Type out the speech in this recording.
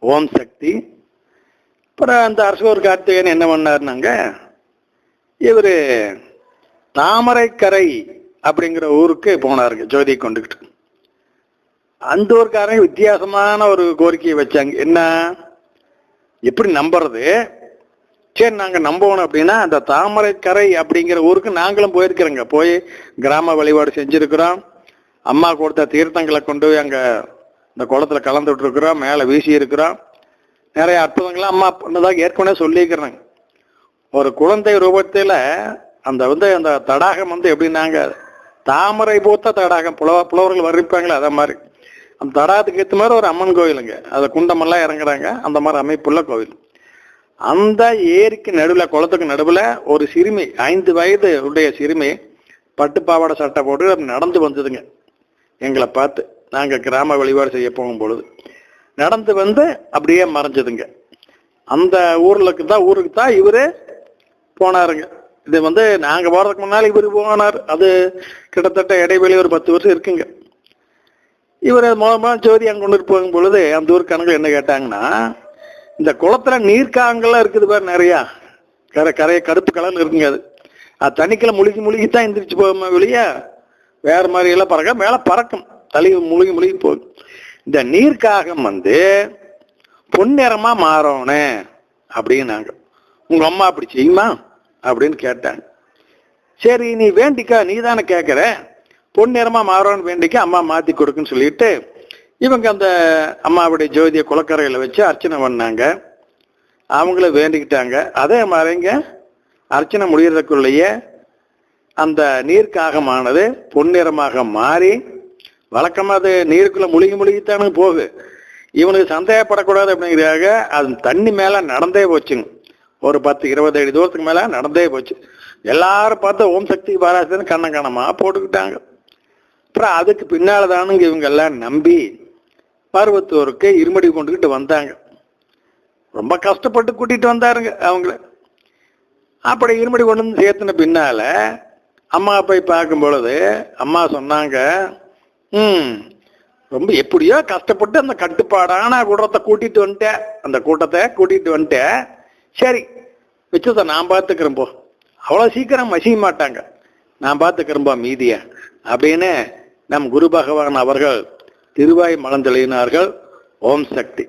ஓம் சக்தி. அப்புறம் அந்த அரசோர் கார்த்திகேயன் என்ன பண்ணாருனாங்க இவர் தாமரைக்கரை அப்படிங்கிற ஊருக்கு போனாருங்க ஜோதியை கொண்டுக்கிட்டு அந்த ஊருக்காரங்க வித்தியாசமான ஒரு கோரிக்கையை வச்சாங்க. என்ன? எப்படி நம்புறது? சரி நாங்கள் நம்பணும் அப்படின்னா அந்த தாமரைக்கரை அப்படிங்கிற ஊருக்கு நாங்களும் போயிருக்கிறோங்க. போய் கிராம வழிபாடு செஞ்சுருக்கிறோம். அம்மா கொடுத்த தீர்த்தங்களை கொண்டு போய் அங்கே இந்த குளத்துல கலந்து விட்டுருக்குறோம் மேலே வீசி இருக்கிறோம் நிறைய அற்புதங்கள்லாம் அம்மா பண்ணதாக ஏற்கனவே சொல்லியிருக்கிறாங்க. ஒரு குழந்தை ரூபத்தில் அந்த வந்து அந்த தடாகம் வந்து எப்படின்னாங்க தாமரை பூத்த தடாகம் புலவ புலவர்கள் வர்ணிப்பாங்களே அதை மாதிரி. அந்த தடாகத்துக்கு ஏற்ற மாதிரி ஒரு அம்மன் கோயிலுங்க. அது குண்டமெல்லாம் இறங்குறாங்க. அந்த மாதிரி அமைப்புள்ள கோவில் அந்த ஏரிக்கு நடுவில் குளத்துக்கு நடுவில் ஒரு சிறுமி ஐந்து வயது உடைய சிறுமி பட்டு பாவாடை சட்டை போட்டு அப்படி நடந்து வந்ததுங்க. எங்களை பார்த்து. நாங்கள் கிராம வழிபாடு செய்ய போகும் பொழுது நடந்து வந்து அப்படியே மறைஞ்சதுங்க. அந்த ஊர்லக்கு தான் ஊருக்கு தான் இவர் போனாருங்க. இது வந்து நாங்கள் போகிறதுக்கு முன்னால் இவர் போனார். அது கிட்டத்தட்ட இடைவெளி ஒரு பத்து வருஷம் இருக்குங்க. இவர் மூலமாக ஜோதி அங்கே கொண்டு போகும் பொழுது அந்த ஊர் கணக்கு என்ன கேட்டாங்கன்னா இந்த குளத்துல நீர்க்காங்கெல்லாம் இருக்குது பாரு நிறையா. கரை கரைய கருப்பு கலர்ல இருக்குங்க அது. அது தண்ணிக்குள்ள முழுகி முழுகி தான் எந்திரிச்சு போகுமா வெளியே வேறு மாதிரியெல்லாம் பறக்க மேலே பறக்கும். தலை முழுகி முழுகி போகுது இந்த நீர்க்காகம் வந்து பொன்னிறமா மாறணும் அப்படின்னாங்க. உங்க அம்மா அப்படி செய்யுமா? அப்படின்னு கேட்டாங்க. சரி நீ வேண்டிக்கா நீ தானே கேட்குற பொன்னிறமா மாறோன்னு வேண்டிக்க அம்மா மாற்றி கொடுக்குன்னு சொல்லிட்டு இவங்க அந்த அம்மாவுடைய ஜோதியை குளக்கரையில் வச்சு அர்ச்சனை பண்ணாங்க. அவங்கள வேண்டிக்கிட்டாங்க. அதே மாதிரிங்க அர்ச்சனை முடிகிறதுக்குள்ளேயே அந்த நீர்க்காகமானது பொன்னிறமாக மாறி வழக்கமாக அது நீருக்குள்ள முழுகி முழுகித்தானு போகுது. இவனுக்கு சந்தேகப்படக்கூடாது அப்படிங்கிறதாக அது தண்ணி மேலே நடந்தே போச்சுங்க ஒரு பத்து இருபது அடி தூரத்துக்கு மேலே நடந்தே போச்சு. எல்லாரும் பார்த்து ஓம் சக்தி பாராசன் கண்ண கணமா போட்டுக்கிட்டாங்க. அப்புறம் அதுக்கு பின்னால் தானுங்க இவங்க எல்லாம் நம்பி பருவத்தூருக்கு இருமடி கொண்டுகிட்டு வந்தாங்க. ரொம்ப கஷ்டப்பட்டு கூட்டிட்டு வந்தாருங்க அவங்கள. அப்படி இருமடி கொண்டு வந்து சேர்த்துன பின்னால அம்மா போய் பார்க்கும் பொழுது அம்மா சொன்னாங்க ரொம்ப எப்படியோ கஷ்டப்பட்டு அந்த கட்டுப்பாடான கூட்டத்தை கூட்டிட்டு வந்துட்டேன். அந்த கூட்டத்தை கூட்டிட்டு வந்துட்டேன். சரி மிச்சத்தை நான் பார்த்துக்கிறேன் போ. அவ்வளோ சீக்கிரம் மசிய மாட்டாங்க. நான் பார்த்துக்கிறேன்பா மீதிய. அப்படின்னு நம் குரு பகவான் அவர்கள் திருவாய் மலந்தெளினார்கள் ஓம் சக்தி.